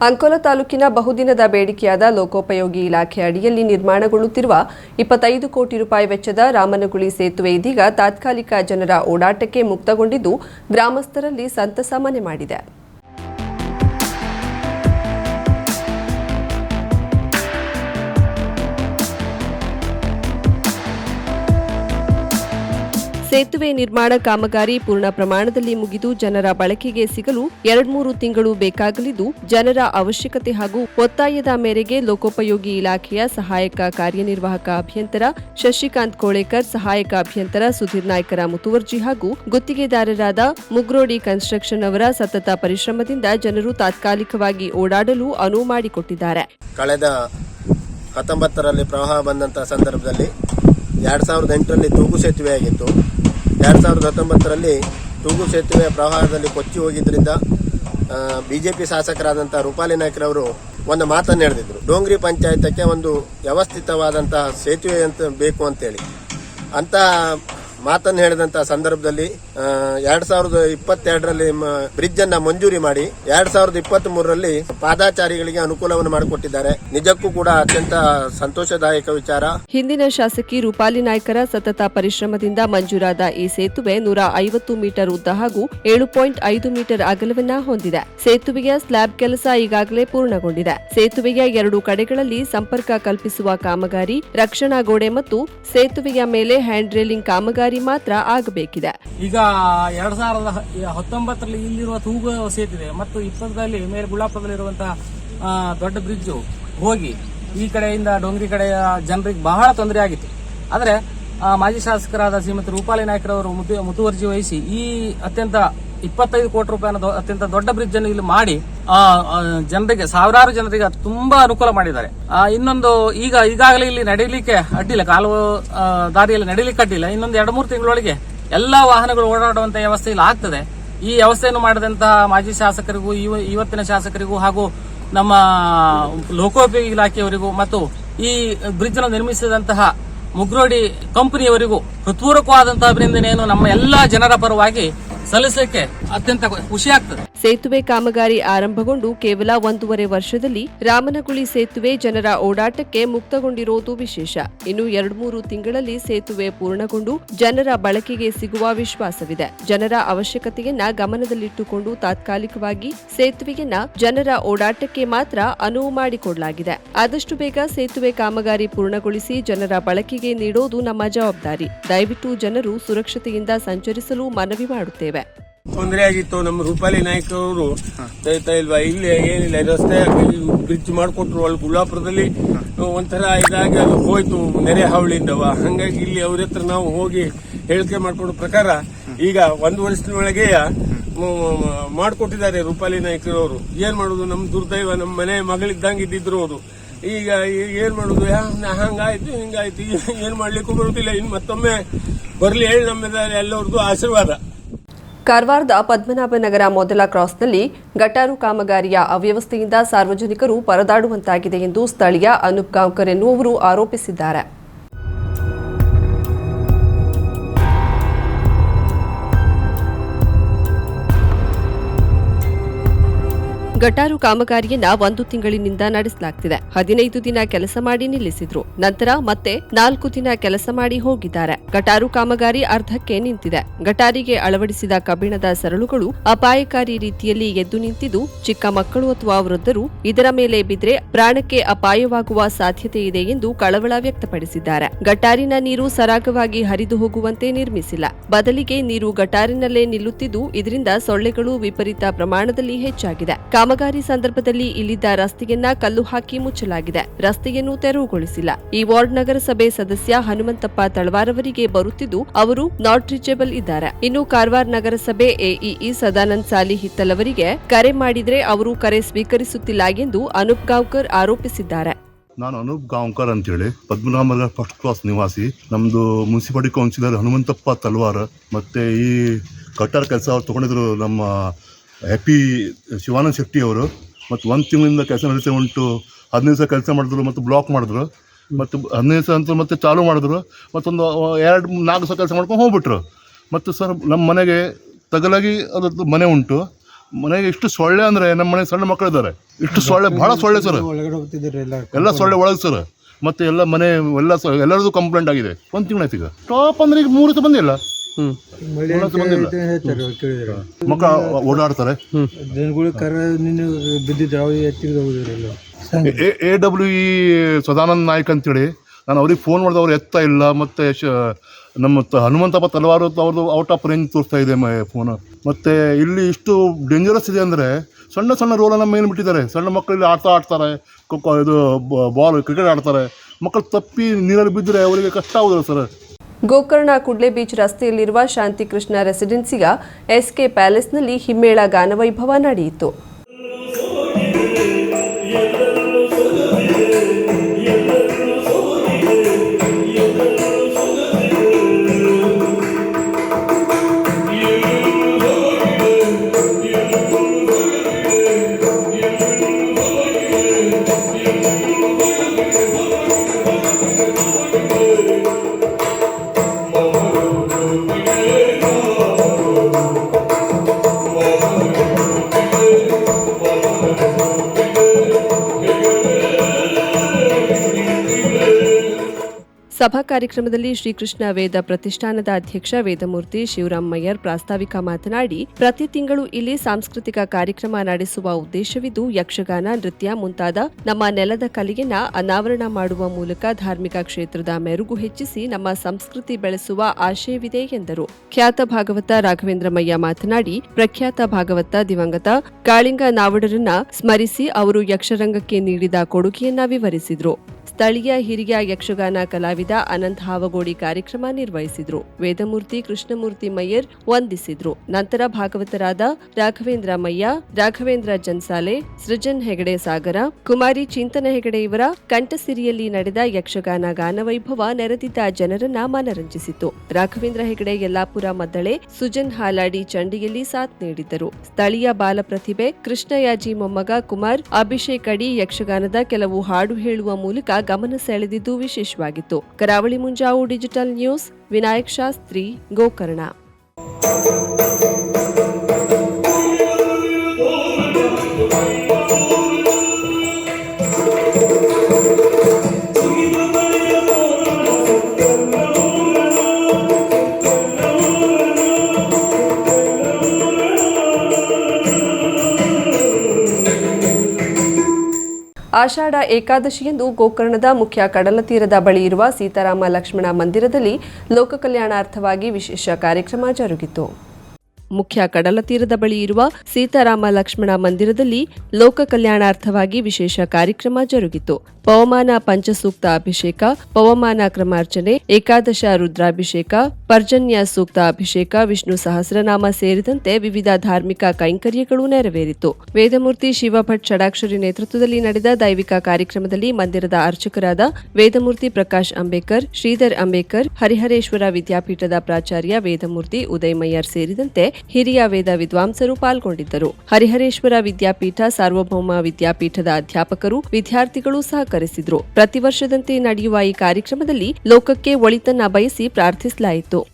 ಅಂಕೋಲ ತಾಲೂಕಿನ ಬಹುದಿನದ ಬೇಡಿಕೆಯಾದ ಲೋಕೋಪಯೋಗಿ ಇಲಾಖೆ ಅಡಿಯಲ್ಲಿ ನಿರ್ಮಾಣಗೊಳ್ಳುತ್ತಿರುವ ಇಪ್ಪತ್ತೈದು ಕೋಟಿ ರೂಪಾಯಿ ವೆಚ್ಚದ ರಾಮನಗುಳಿ ಸೇತುವೆ ಇದೀಗ ತಾತ್ಕಾಲಿಕ ಜನರ ಓಡಾಟಕ್ಕೆ ಮುಕ್ತಗೊಂಡಿದ್ದು ಗ್ರಾಮಸ್ಥರಲ್ಲಿ ಸಂತಸ ಮನೆ ಮಾಡಿದೆ. ಸೇತುವೆ ನಿರ್ಮಾಣ ಕಾಮಗಾರಿ ಪೂರ್ಣ ಪ್ರಮಾಣದಲ್ಲಿ ಮುಗಿದು ಜನರ ಬಳಕೆಗೆ ಸಿಗಲು ಎರಡ್ಮೂರು ತಿಂಗಳು ಬೇಕಾಗಲಿದ್ದು, ಜನರ ಅವಶ್ಯಕತೆ ಹಾಗೂ ಒತ್ತಾಯದ ಮೇರೆಗೆ ಲೋಕೋಪಯೋಗಿ ಇಲಾಖೆಯ ಸಹಾಯಕ ಕಾರ್ಯನಿರ್ವಾಹಕ ಅಭಿಯಂತರ ಶಶಿಕಾಂತ್ ಕೋಳೇಕರ್, ಸಹಾಯಕ ಅಭಿಯಂತರ ಸುಧೀರ್ ನಾಯ್ಕರ ಮುತುವರ್ಜಿ ಹಾಗೂ ಗುತ್ತಿಗೆದಾರರಾದ ಮುಗ್ರೋಡಿ ಕನ್ಸ್ಟ್ರಕ್ಷನ್ ಅವರ ಸತತ ಪರಿಶ್ರಮದಿಂದ ಜನರು ತಾತ್ಕಾಲಿಕವಾಗಿ ಓಡಾಡಲು ಅನುವು ಮಾಡಿಕೊಟ್ಟಿದ್ದಾರೆ. ಕಳೆದ ಹತ್ತೊಂಬತ್ತರಲ್ಲಿ ಪ್ರವಾಹ ಬಂದಂತಹ ಸಂದರ್ಭದಲ್ಲಿ ಎರಡ್ ಸಾವಿರದ ಎಂಟರಲ್ಲಿ ತೂಗು ಸೇತುವೆ ಆಗಿತ್ತು ಎರಡು ಸಾವಿರದ ಹತ್ತೊಂಬತ್ತರಲ್ಲಿ ತೂಗು ಸೇತುವೆ ಪ್ರವಾಹದಲ್ಲಿ ಕೊಚ್ಚಿ ಹೋಗಿದ್ದರಿಂದ ಬಿ ಜೆ ಪಿ ಶಾಸಕರಾದಂಥ ರೂಪಾಲಿ ನಾಯ್ಕರವರು ಒಂದು ಮಾತನ್ನು ಹೇಳಿದ್ರು ಡೋಂಗ್ರಿ ಪಂಚಾಯತಕ್ಕೆ ಒಂದು ವ್ಯವಸ್ಥಿತವಾದಂತಹ ಸೇತುವೆ ಅಂತ ಬೇಕು ಅಂತೇಳಿ. ಅಂತ ಮಾತನ್ನು ಹೇಳಿದಂತ ಸಂದರ್ಭದಲ್ಲಿ ಎರಡ್ ಸಾವಿರದ ಇಪ್ಪತ್ತೆರಡರಲ್ಲಿ ಬ್ರಿಡ್ಜ್ ಅನ್ನ ಮಂಜೂರಿ ಮಾಡಿ ಎರಡ್ ಸಾವಿರದ ಇಪ್ಪತ್ತ್ ಮೂರರಲ್ಲಿ ಪಾದಾಚಾರಿಗಳಿಗೆ ಅನುಕೂಲವನ್ನು ಮಾಡಿಕೊಟ್ಟಿದ್ದಾರೆ. ನಿಜಕ್ಕೂ ಕೂಡ ಅತ್ಯಂತ ಸಂತೋಷದಾಯಕ ವಿಚಾರ. ಹಿಂದಿನ ಶಾಸಕಿ ರೂಪಾಲಿ ನಾಯ್ಕರ ಸತತ ಪರಿಶ್ರಮದಿಂದ ಮಂಜೂರಾದ ಈ ಸೇತುವೆ ನೂರ ಐವತ್ತು ಮೀಟರ್ ಉದ್ದ ಹಾಗೂ ಏಳು ಪಾಯಿಂಟ್ ಐದು ಮೀಟರ್ ಅಗಲವನ್ನ ಹೊಂದಿದೆ. ಸೇತುವೆಯ ಸ್ಲ್ಯಾಬ್ ಕೆಲಸ ಈಗಾಗಲೇ ಪೂರ್ಣಗೊಂಡಿದೆ. ಸೇತುವೆಯ ಎರಡು ಕಡೆಗಳಲ್ಲಿ ಸಂಪರ್ಕ ಕಲ್ಪಿಸುವ ಕಾಮಗಾರಿ, ರಕ್ಷಣಾ ಗೋಡೆ ಮತ್ತು ಸೇತುವೆಯ ಮೇಲೆ ಹ್ಯಾಂಡ್ ರೇಲಿಂಗ್ ಕಾಮಗಾರಿ ಮಾತ್ರ ಆಗಬೇಕಿದೆ. ಈಗ ಎರಡ್ ಸಾವಿರದ ಹತ್ತೊಂಬತ್ತರಲ್ಲಿ ಇಲ್ಲಿರುವ ತೂಗು ಸೇತುವೆ ಮತ್ತು ಇಪ್ಪತ್ತರಲ್ಲಿ ಮೇಲೆ ಗುಳ್ಳಾಪುರದಲ್ಲಿರುವಂತಹ ಇರುವಂತಹ ದೊಡ್ಡ ಬ್ರಿಡ್ಜ್ ಹೋಗಿ ಈ ಕಡೆಯಿಂದ ಡೊಂಗ್ರಿ ಕಡೆಯ ಜನರಿಗೆ ಬಹಳ ತೊಂದರೆ ಆಗಿತ್ತು. ಆದರೆ ಮಾಜಿ ಶಾಸಕರಾದ ಶ್ರೀಮತಿ ರೂಪಾಲಿ ನಾಯ್ಕರವರು ಮುತು, ಮುತುವರ್ಜಿ ವಹಿಸಿ ಈ ಅತ್ಯಂತ ಇಪ್ಪತ್ತೈದು ಕೋಟಿ ರೂಪಾಯಿ ಅತ್ಯಂತ ದೊಡ್ಡ ಬ್ರಿಡ್ಜ್ ಅನ್ನು ಇಲ್ಲಿ ಮಾಡಿ ಆ, ಜನರಿಗೆ ಸಾವಿರಾರು ಜನರಿಗೆ ತುಂಬಾ ಅನುಕೂಲ ಮಾಡಿದ್ದಾರೆ. ಇನ್ನೊಂದು ಈಗ ಈಗಾಗಲೇ ಇಲ್ಲಿ ನಡೀಲಿಕ್ಕೆ ಅಡ್ಡಿಲ್ಲ ಕಾಲು ದಾರಿಯಲ್ಲಿ ನಡೀಲಿಕ್ಕೆ ಅಡ್ಡಿಲ್ಲ. ಇನ್ನೊಂದು ಎರಡು ಮೂರು ತಿಂಗಳೊಳಗೆ ಎಲ್ಲಾ ವಾಹನಗಳು ಓಡಾಡುವಂತ ವ್ಯವಸ್ಥೆ ಇಲ್ಲಿ ಆಗ್ತದೆ. ಈ ವ್ಯವಸ್ಥೆಯನ್ನು ಮಾಡಿದಂತಹ ಮಾಜಿ ಶಾಸಕರಿಗೂ ಇವ- ಇವತ್ತಿನ ಶಾಸಕರಿಗೂ ಹಾಗೂ ನಮ್ಮ ಲೋಕೋಪಯೋಗಿ ಇಲಾಖೆಯವರಿಗೂ ಮತ್ತು ಈ ಬ್ರಿಡ್ಜ್ ಅನ್ನು ನಿರ್ಮಿಸಿದಂತಹ ಮುಗ್ರೋಡಿ ಕಂಪನಿಯವರಿಗೂ ಹೃತ್ಪೂರ್ವಕವಾದಂತಹ ಅಭಿನಂದನೆಯನ್ನು ನಮ್ಮ ಎಲ್ಲಾ ಜನರ ಪರವಾಗಿ ಸಲ್ಲಿಸಲಿಕ್ಕೆ ಅತ್ಯಂತ ಖುಷಿ ಆಗ್ತದೆ. ಸೇತುವೆ ಕಾಮಗಾರಿ ಆರಂಭಗೊಂಡು ಕೇವಲ ಒಂದೂವರೆ ವರ್ಷದಲ್ಲಿ ರಾಮನಗುಳಿ ಸೇತುವೆ ಜನರ ಓಡಾಟಕ್ಕೆ ಮುಕ್ತಗೊಂಡಿರೋದು ವಿಶೇಷ. ಇನ್ನು ಎರಡ್ಮೂರು ತಿಂಗಳಲ್ಲಿ ಸೇತುವೆ ಪೂರ್ಣಗೊಂಡು ಜನರ ಬಳಕೆಗೆ ಸಿಗುವ ವಿಶ್ವಾಸವಿದೆ. ಜನರ ಅವಶ್ಯಕತೆಯನ್ನ ಗಮನದಲ್ಲಿಟ್ಟುಕೊಂಡು ತಾತ್ಕಾಲಿಕವಾಗಿ ಸೇತುವೆಯನ್ನ ಜನರ ಓಡಾಟಕ್ಕೆ ಮಾತ್ರ ಅನುವು ಮಾಡಿಕೊಡಲಾಗಿದೆ. ಆದಷ್ಟು ಬೇಗ ಸೇತುವೆ ಕಾಮಗಾರಿ ಪೂರ್ಣಗೊಳಿಸಿ ಜನರ ಬಳಕೆಗೆ ನೀಡೋದು ನಮ್ಮ ಜವಾಬ್ದಾರಿ. ದಯವಿಟ್ಟು ಜನರು ಸುರಕ್ಷತೆಯಿಂದ ಸಂಚರಿಸಲು ಮನವಿ ಮಾಡುತ್ತೇವೆ. ತೊಂದರೆ ಆಗಿತ್ತು. ನಮ್ಮ ರೂಪಾಲಿ ನಾಯ್ಕ ಅವರು ದಯತಾ ಇಲ್ವಾ ಇಲ್ಲಿ ಏನಿಲ್ಲ ರಸ್ತೆ ಬ್ರಿಡ್ಜ್ ಮಾಡಿಕೊಟ್ರು ಅಲ್ಲಿ ಗುಲ್ಲಾಪುರದಲ್ಲಿ ಒಂಥರ ಇದಾಗಿ ಅದು ಹೋಯ್ತು ನೆರೆ ಹಾವಳಿಯಿಂದವ. ಹಂಗಾಗಿ ಇಲ್ಲಿ ಅವ್ರ ಹತ್ರ ನಾವು ಹೋಗಿ ಹೇಳಿಕೆ ಮಾಡ್ಕೊಡೋ ಪ್ರಕಾರ ಈಗ ಒಂದು ವರ್ಷದೊಳಗೆ ಮಾಡಿಕೊಟ್ಟಿದ್ದಾರೆ ರೂಪಾಲಿ ನಾಯ್ಕರವರು. ಏನ್ ಮಾಡೋದು? ನಮ್ಮ ದುರ್ದೈವ ನಮ್ಮ ಮನೆ ಮಗಳಿದ್ದಂಗೆ ಇದ್ದಿದ್ರು ಅವರು. ಈಗ ಏನ್ ಮಾಡೋದು? ಹಂಗಾಯ್ತು ಹಿಂಗಾಯ್ತು. ಏನ್ ಮಾಡ್ಲಿಕ್ಕೂ ಬರುದಿಲ್ಲ. ಇನ್ ಮತ್ತೊಮ್ಮೆ ಬರ್ಲಿ ಹೇಳಿ ನಮ್ಮ ಎಲ್ಲರದ್ದು ಆಶೀರ್ವಾದ. ಕಾರವಾರದ ಪದ್ಮನಾಭನಗರ ಮೊದಲ ಕ್ರಾಸ್ನಲ್ಲಿ ಗಟಾರು ಕಾಮಗಾರಿಯ ಅವ್ಯವಸ್ಥೆಯಿಂದ ಸಾರ್ವಜನಿಕರು ಪರದಾಡುವಂತಾಗಿದೆ ಎಂದು ಸ್ಥಳೀಯ ಅನೂಪ್ ಗಾಂವ್ಕರ್ ಎನ್ನುವರು ಆರೋಪಿಸಿದ್ದಾರೆ. ಗಟಾರು ಕಾಮಗಾರಿಯನ್ನ ಒಂದು ತಿಂಗಳಿನಿಂದ ನಡೆಸಲಾಗ್ತಿದೆ. ಹದಿನೈದು ದಿನ ಕೆಲಸ ಮಾಡಿ ನಿಲ್ಲಿಸಿದ್ರು. ನಂತರ ಮತ್ತೆ ನಾಲ್ಕು ದಿನ ಕೆಲಸ ಮಾಡಿ ಹೋಗಿದ್ದಾರೆ. ಗಟಾರು ಕಾಮಗಾರಿ ಅರ್ಧಕ್ಕೆ ನಿಂತಿದೆ. ಗಟಾರಿಗೆ ಅಳವಡಿಸಿದ ಕಬ್ಬಿಣದ ಸರಳುಗಳು ಅಪಾಯಕಾರಿ ರೀತಿಯಲ್ಲಿ ಎದ್ದು ನಿಂತಿದ್ದು, ಚಿಕ್ಕ ಮಕ್ಕಳು ಅಥವಾ ವೃದ್ಧರು ಇದರ ಮೇಲೆ ಬಿದ್ರೆ ಪ್ರಾಣಕ್ಕೆ ಅಪಾಯವಾಗುವ ಸಾಧ್ಯತೆ ಇದೆ ಎಂದು ಕಳವಳ ವ್ಯಕ್ತಪಡಿಸಿದ್ದಾರೆ. ಗಟಾರಿನ ನೀರು ಸರಾಗವಾಗಿ ಹರಿದು ಹೋಗುವಂತೆ ನಿರ್ಮಿಸಿಲ್ಲ. ಬದಲಿಗೆ ನೀರು ಗಟಾರಿನಲ್ಲೇ ನಿಲ್ಲುತ್ತಿದ್ದು, ಇದರಿಂದ ಸೊಳ್ಳೆಗಳು ವಿಪರೀತ ಪ್ರಮಾಣದಲ್ಲಿ ಹೆಚ್ಚಾಗಿದೆ. ಕಾಮಗಾರಿ ಸಂದರ್ಭದಲ್ಲಿ ಇಲ್ಲಿದ್ದ ರಸ್ತೆಯನ್ನ ಕಲ್ಲು ಹಾಕಿ ಮುಚ್ಚಲಾಗಿದೆ. ರಸ್ತೆಯನ್ನು ತೆರವುಗೊಳಿಸಿಲ್ಲ. ಈ ವಾರ್ಡ್ ನಗರಸಭೆ ಸದಸ್ಯ ಹನುಮಂತಪ್ಪ ತಳವಾರವರಿಗೆ ಬರುತ್ತಿದ್ದು, ಅವರು ನಾಟ್ ರೀಚೇಬಲ್ ಇದ್ದಾರೆ. ಇನ್ನು ಕಾರವಾರ ನಗರಸಭೆ ಎಇಇ ಸದಾನಂದ ಸಾಲಿ ಹಿತ್ತಲ್ ಅವರಿಗೆ ಕರೆ ಮಾಡಿದ್ರೆ ಅವರು ಕರೆ ಸ್ವೀಕರಿಸುತ್ತಿಲ್ಲ ಎಂದು ಅನೂಪ್ ಗಾಂವ್ಕರ್ ಆರೋಪಿಸಿದ್ದಾರೆ. ನಾನು ಅನೂಪ್ ಗಾಂವ್ಕರ್ ಅಂತೇಳಿ, ಪದ್ಮನಾಭನಗರ ಫಸ್ಟ್ ಕ್ಲಾಸ್ ನಿವಾಸಿ. ನಮ್ದು ಮುನ್ಸಿಪಾಲಿಟಿ ಕೌನ್ಸಿಲರ್ ಹನುಮಂತಪ್ಪ ತಲ್ವಾರ್ ಮತ್ತೆ ಈ ಕಟ್ಟಡ ಕೆಲಸ ತೊಗೊಂಡಿದ್ರು ನಮ್ಮ ಹ್ಯಾಪಿ ಶಿವಾನಂದ್ ಶೆಟ್ಟಿ ಅವರು ಮತ್ತು ಒಂದು ತಿಂಗಳಿಂದ ಕೆಲಸ ನಡೀತಾ ಉಂಟು. ಹದಿನೈದು ದಿವಸ ಕೆಲಸ ಮಾಡಿದ್ರು ಮತ್ತು ಬ್ಲಾಕ್ ಮಾಡಿದ್ರು. ಮತ್ತು ಹದಿನೈದು ದಿವಸ ಅಂತ ಮತ್ತೆ ಚಾಲೂ ಮಾಡಿದ್ರು. ಮತ್ತೊಂದು ಎರಡು, ನಾಲ್ಕು ದಿವಸ ಕೆಲಸ ಮಾಡ್ಕೊಂಡು ಹೋಗ್ಬಿಟ್ರು. ಮತ್ತು ಸರ್, ನಮ್ಮ ಮನೆಗೆ ತಗಲಾಗಿ ಅದರದ್ದು ಮನೆ ಉಂಟು. ಮನೆಗೆ ಇಷ್ಟು ಸೊಳ್ಳೆ ಅಂದರೆ ನಮ್ಮ ಮನೆ ಸಣ್ಣ ಮಕ್ಕಳಿದ್ದಾರೆ ಇಷ್ಟು ಸೊಳ್ಳೆ ಭಾಳ ಸೊಳ್ಳೆ ಸರ್. ಎಲ್ಲ ಸೊಳ್ಳೆ ಒಳಗೆ ಸರ್. ಮತ್ತು ಎಲ್ಲ ಮನೆ, ಎಲ್ಲ ಸೊ ಎಲ್ಲರದು ಕಂಪ್ಲೇಂಟ್ ಆಗಿದೆ. ಒಂದು ತಿಂಗಳಾಯ್ತು ಈಗ. ಟಾಪ್ ಅಂದ್ರೆ ಈಗ ಮೂರು ಬಂದಿಲ್ಲ ಮಳೆ ಹೇಳ್ತಾರೆ ಕೇಳಿದ್ರೆ. ಮಕ್ಕಳು ಓಡಾಡ್ತಾರೆ. ಜನಗಳು ಕರ ನಿನ್ನೆ ಬಿದ್ದಿದ್ರು ಅವ್ರು ಎತ್ತಿಗೆ ಹೋಗಿದ್ರಲ್ಲ. A W E Sadananda Naik ಅಂತೇಳಿ ನಾನು ಅವ್ರಿಗೆ ಫೋನ್ ಮಾಡಿದೆ ಅವ್ರು ಎತ್ತಾ ಇಲ್ಲ ಮತ್ತೆ ಶ ನಮ್ಮ ಹನುಮಂತಪ್ಪ ತಲವಾರು ಅವ್ರದ್ದು ಔಟ್ ಆಫ್ ರೇಂಜ್ ತೋರಿಸ್ತಾ ಇದೆ ಫೋನ್ ಮತ್ತೆ ಇಲ್ಲಿ ಇಷ್ಟು ಡೇಂಜರಸ್ ಇದೆ ಅಂದರೆ ಸಣ್ಣ ಸಣ್ಣ ರೋಲನ್ನು ಮೇಲೆ ಬಿಟ್ಟಿದ್ದಾರೆ. ಸಣ್ಣ ಮಕ್ಕಳು ಇಲ್ಲಿ ಆಡ್ತಾ ಆಡ್ತಾರೆ ಖೋ ಇದು ಬಾಲ್ ಕ್ರಿಕೆಟ್ ಆಡ್ತಾರೆ. ಮಕ್ಕಳು ತಪ್ಪಿ ನೀರಲ್ಲಿ ಬಿದ್ದರೆ ಅವರಿಗೆ ಕಷ್ಟ ಆಗೋದಿಲ್ಲ ಸರ್ ಗೋಕರ್ಣ ಕುಡ್ಲೆ ಬೀಚ್ ರಸ್ತೆಯಲ್ಲಿರುವ ಶಾಂತಿಕೃಷ್ಣ ರೆಸಿಡೆನ್ಸಿಯ ಎಸ್ಕೆ ಪ್ಯಾಲೇಸ್ನಲ್ಲಿ ಹಿಮ್ಮೇಳ ಗಾನವೈಭವ ನಡೆಯಿತು. ಸಭಾ ಕಾರ್ಯಕ್ರಮದಲ್ಲಿ ಶ್ರೀಕೃಷ್ಣ ವೇದ ಪ್ರತಿಷ್ಠಾನದ ಅಧ್ಯಕ್ಷ ವೇದಮೂರ್ತಿ ಶಿವರಾಮಯ್ಯರ್ ಪ್ರಾಸ್ತಾವಿಕ ಮಾತನಾಡಿ, ಪ್ರತಿ ತಿಂಗಳು ಇಲ್ಲಿ ಸಾಂಸ್ಕೃತಿಕ ಕಾರ್ಯಕ್ರಮ ನಡೆಸುವ ಉದ್ದೇಶವಿದ್ದು, ಯಕ್ಷಗಾನ, ನೃತ್ಯ ಮುಂತಾದ ನಮ್ಮ ನೆಲದ ಕಲೆಯನ್ನ ಅನಾವರಣ ಮಾಡುವ ಮೂಲಕ ಧಾರ್ಮಿಕ ಕ್ಷೇತ್ರದ ಮೆರುಗು ಹೆಚ್ಚಿಸಿ ನಮ್ಮ ಸಂಸ್ಕೃತಿ ಬೆಳೆಸುವ ಆಶಯವಿದೆ ಎಂದರು. ಖ್ಯಾತ ಭಾಗವತ ರಾಘವೇಂದ್ರಮಯ್ಯ ಮಾತನಾಡಿ, ಪ್ರಖ್ಯಾತ ಭಾಗವತ ದಿವಂಗತ ಕಾಳಿಂಗ ನಾವಡರನ್ನ ಸ್ಮರಿಸಿ ಅವರು ಯಕ್ಷರಂಗಕ್ಕೆ ನೀಡಿದ ಕೊಡುಗೆಯನ್ನ ವಿವರಿಸಿದ್ರು. ಸ್ಥಳೀಯ ಹಿರಿಯ ಯಕ್ಷಗಾನ ಕಲಾವಿದ ಅನಂತ್ ಹಾವಗೋಡಿ ಕಾರ್ಯಕ್ರಮ ನಿರ್ವಹಿಸಿದ್ರು. ವೇದಮೂರ್ತಿ ಕೃಷ್ಣಮೂರ್ತಿ ಮಯ್ಯರ್ ವಂದಿಸಿದ್ರು. ನಂತರ ಭಾಗವತರಾದ ರಾಘವೇಂದ್ರ ಮಯ್ಯ ರಾಘವೇಂದ್ರ ಜನ್ಸಾಲೆ, ಸೃಜನ್ ಹೆಗಡೆ ಸಾಗರ, ಕುಮಾರಿ ಚಿಂತನ ಹೆಗಡೆ ಇವರ ಕಂಠಸಿರಿಯಲ್ಲಿ ನಡೆದ ಯಕ್ಷಗಾನ ಗಾನವೈಭವ ನೆರೆದಿದ್ದ ಜನರನ್ನ ಮನರಂಜಿಸಿತು. ರಾಘವೇಂದ್ರ ಹೆಗಡೆ ಯಲ್ಲಾಪುರ ಮದ್ದಳೆ, ಸುಜನ್ ಹಾಲಾಡಿ ಚಂಡಿಯಲ್ಲಿ ಸಾಥ್ ನೀಡಿದ್ದರು. ಸ್ಥಳೀಯ ಬಾಲ ಪ್ರತಿಭೆ ಕೃಷ್ಣಯಾಜಿ ಮೊಮ್ಮಗ ಕುಮಾರ್, ಅಭಿಷೇಕ್ ಅಡಿ ಯಕ್ಷಗಾನದ ಕೆಲವು ಹಾಡು ಹೇಳುವ ಮೂಲಕ ಗಮನ ಸೆಳೆದಿದ್ದು ವಿಶೇಷವಾಗಿತ್ತು. Karavali Munjavu digital news Vinayak Shastri Gokarna. ಆಷಾಢ ಏಕಾದಶಿಯಂದು ಗೋಕರ್ಣದ ಮುಖ್ಯ ಕಡಲ ತೀರದ ಬಳಿ ಇರುವ ಸೀತಾರಾಮ ಲಕ್ಷ್ಮಣ ಮಂದಿರದಲ್ಲಿ ಲೋಕಕಲ್ಯಾಣಾರ್ಥವಾಗಿ ವಿಶೇಷ ಕಾರ್ಯಕ್ರಮ ಜರುಗಿತು. ಮುಖ್ಯ ಕಡಲ ತೀರದ ಬಳಿ ಇರುವ ಸೀತಾರಾಮ ಲಕ್ಷ್ಮಣ ಮಂದಿರದಲ್ಲಿ ಲೋಕ ಕಲ್ಯಾಣಾರ್ಥವಾಗಿ ವಿಶೇಷ ಕಾರ್ಯಕ್ರಮ ಜರುಗಿತು. ಪವಮಾನ ಪಂಚಸೂಕ್ತ ಅಭಿಷೇಕ, ಪವಮಾನ ಕ್ರಮಾರ್ಚನೆ, ಏಕಾದಶ ರುದ್ರಾಭಿಷೇಕ, ಪರ್ಜನ್ಯ ಸೂಕ್ತ ಅಭಿಷೇಕ, ವಿಷ್ಣು ಸಹಸ್ರನಾಮ ಸೇರಿದಂತೆ ವಿವಿಧ ಧಾರ್ಮಿಕ ಕೈಂಕರ್ಯಗಳು ನೆರವೇರಿತು. ವೇದಮೂರ್ತಿ ಶಿವಭಟ್ ಷಡಾಕ್ಷರಿ ನೇತೃತ್ವದಲ್ಲಿ ನಡೆದ ದೈವಿಕ ಕಾರ್ಯಕ್ರಮದಲ್ಲಿ ಮಂದಿರದ ಅರ್ಚಕರಾದ ವೇದಮೂರ್ತಿ ಪ್ರಕಾಶ್ ಅಂಬೇಕರ್ ಶ್ರೀಧರ್ ಅಂಬೇಕರ್ ಹರಿಹರೇಶ್ವರ ವಿದ್ಯಾಪೀಠದ ಪ್ರಾಚಾರ್ಯ ವೇದಮೂರ್ತಿ ಉದಯ್ ಮಯ್ಯರ್ ಸೇರಿದಂತೆ ಹಿರಿಯ ವೇದ ವಿದ್ವಾಂಸರು ಪಾಲ್ಗೊಂಡಿದ್ದರು. ಹರಿಹರೇಶ್ವರ ವಿದ್ಯಾಪೀಠ ಸಾರ್ವಭೌಮ ವಿದ್ಯಾಪೀಠದ ಅಧ್ಯಾಪಕರು ವಿದ್ಯಾರ್ಥಿಗಳು ಸಹಕರಿಸಿದ್ರು. ಪ್ರತಿ ವರ್ಷದಂತೆ ನಡೆಯುವ ಈ ಕಾರ್ಯಕ್ರಮದಲ್ಲಿ ಲೋಕಕ್ಕೆ ಒಳಿತನ್ನ ಬಯಸಿ ಪ್ರಾರ್ಥಿಸಲಾಯಿತು.